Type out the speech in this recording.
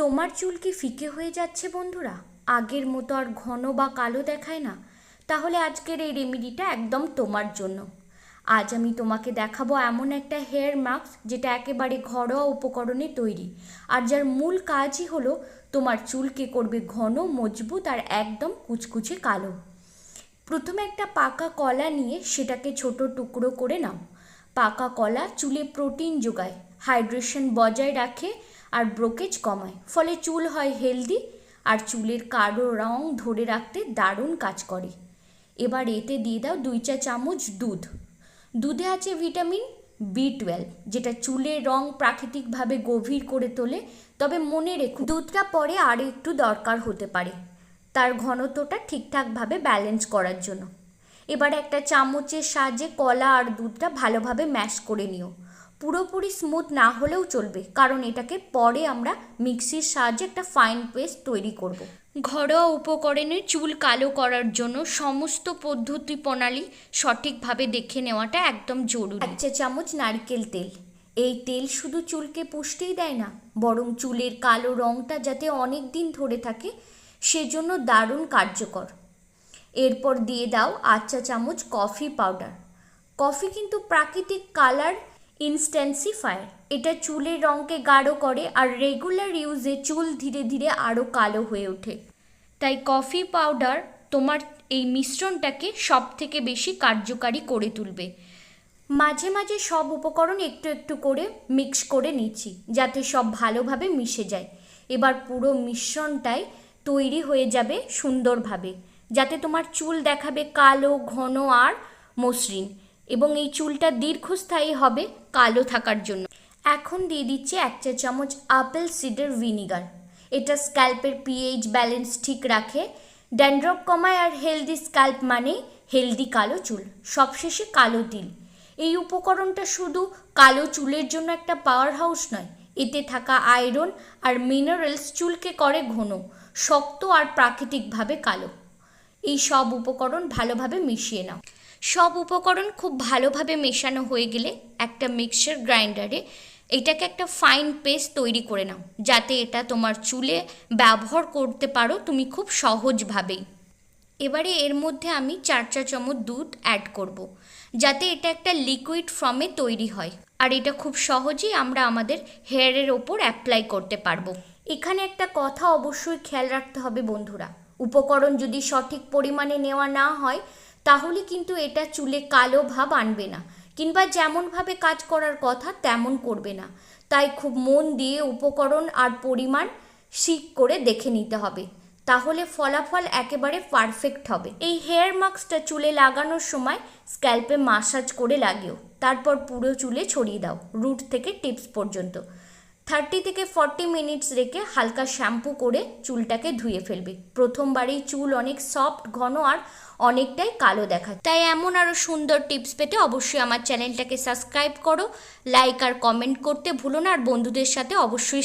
তোমার চুল কি ফিকে হয়ে যাচ্ছে বন্ধুরা? আগের মতো আর ঘন বা কালো দেখায় না। তাহলে আজকের এই রেমেডিটা একদম তোমার জন্য। আজ আমি তোমাকে দেখাবো এমন একটা হেয়ার মাস্ক যেটা একেবারে ঘরোয়া উপকরণে তৈরি। আর যার মূল কাজই হলো তোমার চুলকে করবে ঘন, মজবুত আর একদম কুচকুচে কালো। প্রথমে একটা পাকা কলা নিয়ে সেটাকে ছোট টুকরো করে নাও। পাকা কলা চুলে প্রোটিন যোগায়। হাইড্রেশন বজায় রাখে আর ব্রোকেজ কমায় ফলে চুল হয় হেলদি আর চুলের কালো রং ধরে রাখতে দারুণ কাজ করে। এবার এতে দিয়ে দাও দুই চা চামচ দুধ। দুধে আছে ভিটামিন বি টুয়েলভ, যেটা চুলের রং প্রাকৃতিকভাবে গভীর করে তোলে। তবে মনে রেখো, দুধটা পরে আর একটু দরকার হতে পারে। তার ঘনত্বটা ঠিকঠাকভাবে ব্যালেন্স করার জন্য। এবার একটা চামচের সাহায্যে কলা আর দুধটা ভালোভাবে ম্যাশ করে নিও। পুরোপুরি স্মুথ না হলেও চলবে কারণ এটাকে পরে আমরা মিক্সির সাহায্যে একটা ফাইন পেস্ট তৈরি করব। ঘরোয়া উপকরণে চুল কালো করার জন্য সমস্ত পদ্ধতি প্রণালী সঠিকভাবে দেখে নেওয়াটা একদম জরুরি। এক চা চামচ নারকেল তেল। এই তেল শুধু চুলকে পুষ্টিই দেয় না বরং চুলের কালো রঙটা যাতে অনেক দিন ধরে থাকে সেজন্য দারুণ কার্যকর। এরপর দিয়ে দাও আট চা চামচ কফি পাউডার কফি কিন্তু প্রাকৃতিক কালার ইনস্ট্যান্সিফায়ার এটা চুলের রঙকে গাঢ় করে আর রেগুলার ইউজে চুল ধীরে ধীরে আরও কালো হয়ে ওঠে। তাই কফি পাউডার তোমার এই মিশ্রণটাকে সব থেকে বেশি কার্যকারী করে তুলবে। মাঝে মাঝে সব উপকরণ একটু একটু করে মিক্স করে নিচ্ছি, যাতে সব ভালোভাবে মিশে যায়। এবার পুরো মিশ্রণটাই তৈরি হয়ে যাবে সুন্দরভাবে, যাতে তোমার চুল দেখাবে কালো, ঘন আর মসৃণ। এবং এই চুলটা দীর্ঘস্থায়ী হবে কালো থাকার জন্য। এখন দিয়ে দিচ্ছি এক চা চামচ আপেল সিডার ভিনিগার। এটা স্ক্যাল্পের পিএইচ ব্যালেন্স ঠিক রাখে। ড্যান্ড্রপ কমায় আর হেলদি স্ক্যাল্প মানে হেলদি কালো চুল, সবশেষে কালো তিল। এই উপকরণটা শুধু কালো চুলের জন্য একটা পাওয়ার হাউস নয়, এতে থাকা আয়রন আর মিনারেলস চুলকে করে ঘন, শক্ত আর প্রাকৃতিকভাবে কালো। এই সব উপকরণ ভালোভাবে মিশিয়ে নাও। সব উপকরণ খুব ভালোভাবে মেশানো হয়ে গেলে একটা মিক্সচার গ্রাইন্ডারে এটাকে একটা ফাইন পেস্ট তৈরি করে নাও, যাতে এটা তোমার চুলে ব্যবহার করতে পারো তুমি খুব সহজভাবেই এবারে এর মধ্যে আমি চার চা চামচ দুধ অ্যাড করব। যাতে এটা একটা লিকুইড ফর্মে তৈরি হয় আর এটা খুব সহজেই আমরা আমাদের হেয়ারের ওপর অ্যাপ্লাই করতে পারব এখানে একটা কথা অবশ্যই খেয়াল রাখতে হবে বন্ধুরা, উপকরণ যদি সঠিক পরিমাণে নেওয়া না হয় তাহলে কিন্তু এটা চুলে কালো ভাব আনবে না। কিংবা যেমনভাবে কাজ করার কথা, তেমন করবে না। তাই খুব মন দিয়ে উপকরণ আর পরিমাণ শিক করে দেখে নিতে হবে। তাহলে ফলাফল একেবারে পারফেক্ট হবে। এই হেয়ার মাস্কটা চুলে লাগানোর সময় স্ক্যাল্পে মাসাজ করে লাগিও। তারপর পুরো চুলে ছড়িয়ে দাও। রুট থেকে টিপস পর্যন্ত। থার্টি থেকে ফর্টি মিনিটস রেখে হালকা শ্যাম্পু করে চুলটাকে ধুয়ে ফেলবে। প্রথমবারেই চুল অনেক সফট, ঘন আর অনেকটাই কালো দেখা তাই এমন আরও সুন্দর টিপস পেতে অবশ্যই আমার চ্যানেলটাকে সাবস্ক্রাইব করো, লাইক আর কমেন্ট করতে ভুলো না, আর বন্ধুদের সাথে অবশ্যই